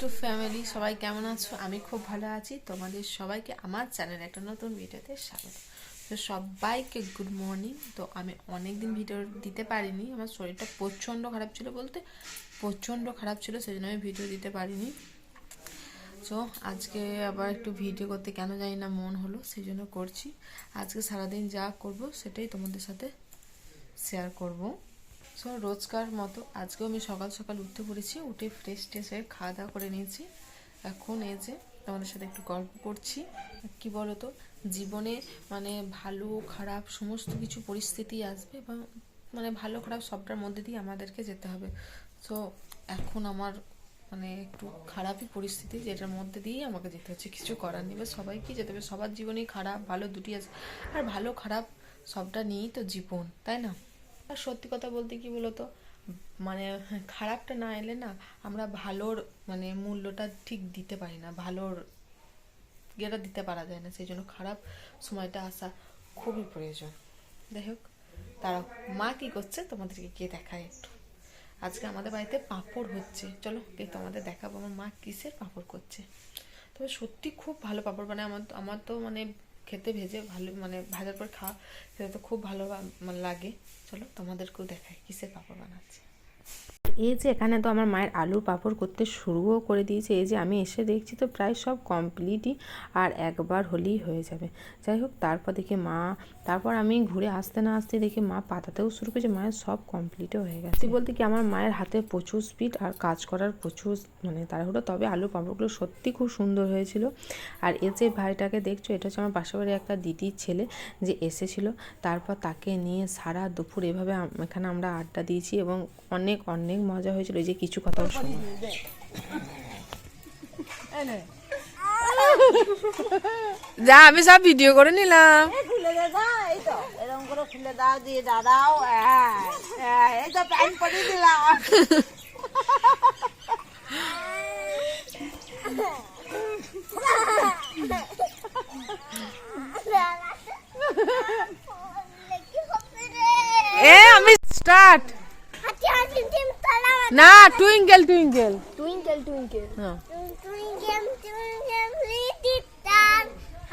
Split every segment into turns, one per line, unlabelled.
Two family সবাই কেমন আছো? আমি খুব ভালো আছি। তোমাদের সবাইকে আমার চ্যানেলে একটা নতুন ভিডিওতে স্বাগত। তো সবাইকে গুড মর্নিং তো আমি অনেক দিন ভিডিও দিতে পারিনি। আমার শরীরটা প্রচণ্ড খারাপ ছিল বলতে প্রচণ্ড খারাপ ছিল সেই জন্য আমি ভিডিও দিতে পারিনি। তো আজকে আবার একটু ভিডিও করতে কেন জানি না মন হলো সেই জন্য করছি। আজকে সারাদিন যা করব, সেটাই তোমাদের সাথে শেয়ার করব। সো রোজকার মতো আজকেও আমি সকাল সকাল উঠতে পড়েছি, উঠে ফ্রেশ ট্রেশ হয়ে খাওয়া দাওয়া করে নিয়েছি। এখন এই যে তোমাদের সাথে একটু গল্প করছি, কি বলো তো জীবনে মানে ভালো, খারাপ সমস্ত কিছু পরিস্থিতি আসবে এবং মানে ভালো, খারাপ সবটার মধ্যে দিয়ে আমাদেরকে যেতে হবে। সো এখন আমার মানে একটু খারাপই পরিস্থিতি যেটার মধ্যে দিয়েই আমাকে যেতে হচ্ছে, কিছু করার নেই। এবার সবাইকেই যেতে হবে, সবার জীবনেই খারাপ, ভালো দুটি আছে। আর ভালো, খারাপ সবটা নিয়েই তো জীবন, তাই না? আর সত্যি কথা বলতে কি বলতো? মানে খারাপটা না এলে না আমরা ভালোর মানে মূল্যটা ঠিক দিতে পারি না, ভালোর ইয়েটা দিতে পারা যায় না। সেই জন্য খারাপ সময়টা আসা খুবই প্রয়োজন। যাই হোক, তারা মা কি করছে তোমাদেরকে কে দেখায় একটু। আজকে আমাদের বাড়িতে পাঁপড় হচ্ছে। চলো কে তোমাদের দেখাবো আমার মা কিসের পাঁপড় করছে। তবে সত্যি খুব ভালো পাঁপড় মানে আমার আমার তো মানে খেতে ভেজে ভালো মানে ভাজার পর খাওয়া, সেটা তো খুব ভালো মানে লাগে। চলো তোমাদেরকেও দেখাই কিসের পাপড় বানাচ্ছে। এই যে এখানে তো আমার মায়ের আলুর পাঁপড় করতে শুরুও করে দিয়েছে, এই যে আমি এসে দেখছি তো প্রায় সব কমপ্লিটই আর একবার হলেই হয়ে যাবে। যাই হোক, তারপর দেখি মা, তারপর আমি ঘুরে আসতে না আসতে দেখি মা পাতাতেও শুরু করেছে, মায়ের সব কমপ্লিটও হয়ে গেছে। বলতে কি আমার মায়ের হাতে প্রচুর স্পিড আর কাজ করার প্রচুর মানে তাড়াহুড়ো, তবে আলুর পাঁপড়গুলো সত্যি খুব সুন্দর হয়েছিল। আর এ যে ভাইটাকে দেখছ, এটা হচ্ছে আমার পাশে বাড়ির একটা দিদির ছেলে যে এসেছিল, তারপর তাকে নিয়ে সারা দুপুর এভাবে এখানে আমরা আড্ডা দিয়েছি এবং অনেক অনেক মজা হয়েছিল যে কিছু কথাও শোনো যা আমি সব ভিডিও করে নিলাম।
হ্যাঁ, হ্যাঁ,
এ আমি স্টার্ট না টুইঙ্কেল টুইঙ্কেল
Twinkle, twinkle.
হ্যাঁ
Twinkle, twinkle, little star,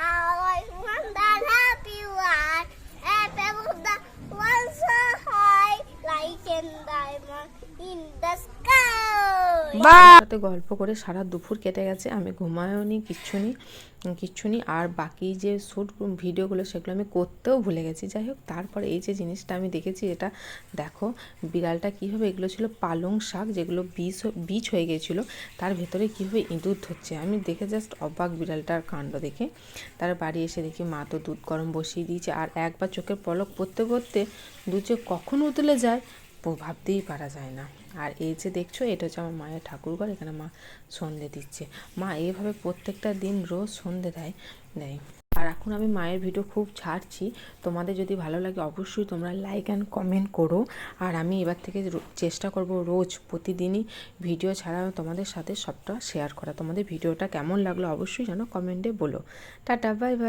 how I wonder happy one. Up above the one so high, like a diamond in the sky.
সাথে গল্প করে সারা দুপুর কেটে গেছে আমি ঘুমায়ও নি কিচ্ছু নি কিচ্ছু নি। আর বাকি যে শ্যুট ভিডিওগুলো সেগুলো আমি করতেও ভুলে গেছি। যাই হোক তারপরে এই যে জিনিসটা আমি দেখেছি এটা দেখো বিড়ালটা কীভাবে এগুলো ছিল পালং শাক যেগুলো বীজ বীজ হয়ে গিয়েছিল তার ভেতরে কীভাবে ইঁদুর ধরছে। আমি দেখে জাস্ট অবাক বিড়ালটার কাণ্ড দেখে। তার বাড়ি এসে দেখি মা তো দুধ গরম বসিয়ে দিয়েছে। আর একবার চোখের পলক পড়তে পড়তে দুধ যে কখন উতলে যায় ভাবতেই পারা যায় না। আর এই যে দেখছ, এটা হচ্ছে আমার মায়ের ঠাকুরঘর, এখানে মা সন্ধে দিচ্ছে। মা এইভাবে প্রত্যেকটা দিন রোজ সন্ধে দেয় দেয়। আর এখন আমি মায়ের ভিডিও খুব ছাড়ছি। তোমাদের যদি ভালো লাগে অবশ্যই তোমরা লাইক অ্যান্ড কমেন্ট করো। আর আমি এবার থেকে চেষ্টা করব রোজ প্রতিদিনই ভিডিও ছাড়া তোমাদের সাথে সবটা শেয়ার করা। তোমাদের ভিডিওটা কেমন লাগল অবশ্যই যেন কমেন্টে বলো। Tata bye bye